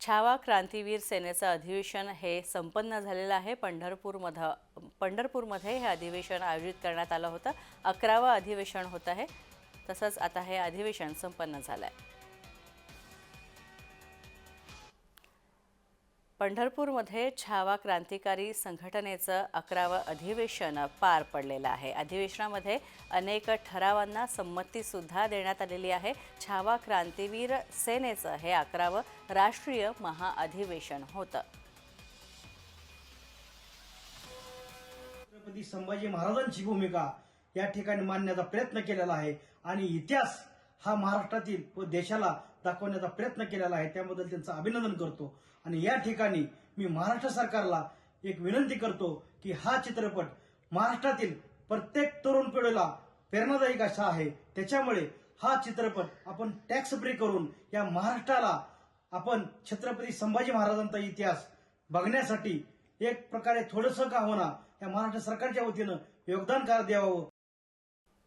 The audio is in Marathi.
छावा क्रांतीवीर सेनेचं अधिवेशन हे संपन्न झालेलं आहे. पंढरपूरमध्ये पंढरपूरमध्ये हे अधिवेशन आयोजित करण्यात आलं होतं. अकरावं अधिवेशन होत आहे. तसंच आता हे अधिवेशन संपन्न झालं आहे पंढरपूरमध्ये छावा क्रांतिकारी संघटनेचं अकरावं अधिवेशन पार पडलेलं आहे. अधिवेशनामध्ये अनेक ठरावांना संमतीसुद्धा देण्यात आलेली आहे. छावा क्रांतीवीर सेनेचं हे अकरावं राष्ट्रीय महाअधिवेशन होतं. छत्रपती संभाजी महाराजांची भूमिका या ठिकाणी मांडण्याचा प्रयत्न केलेला आहे. आणि इतिहास हा महाराष्ट्रातील व देशाला दाखवण्याचा प्रयत्न केलेला आहे त्याबद्दल त्यांचं अभिनंदन करतो. आणि या ठिकाणी मी महाराष्ट्र सरकारला एक विनंती करतो की हा चित्रपट महाराष्ट्रातील प्रत्येक तरुण पिढीला प्रेरणादायक असा आहे त्याच्यामुळे हा चित्रपट आपण टॅक्स फ्री करून या महाराष्ट्राला आपण छत्रपती संभाजी महाराजांचा इतिहास बघण्यासाठी एक प्रकारे थोडंसं का होणार या महाराष्ट्र सरकारच्या वतीनं योगदानकार द्यावं.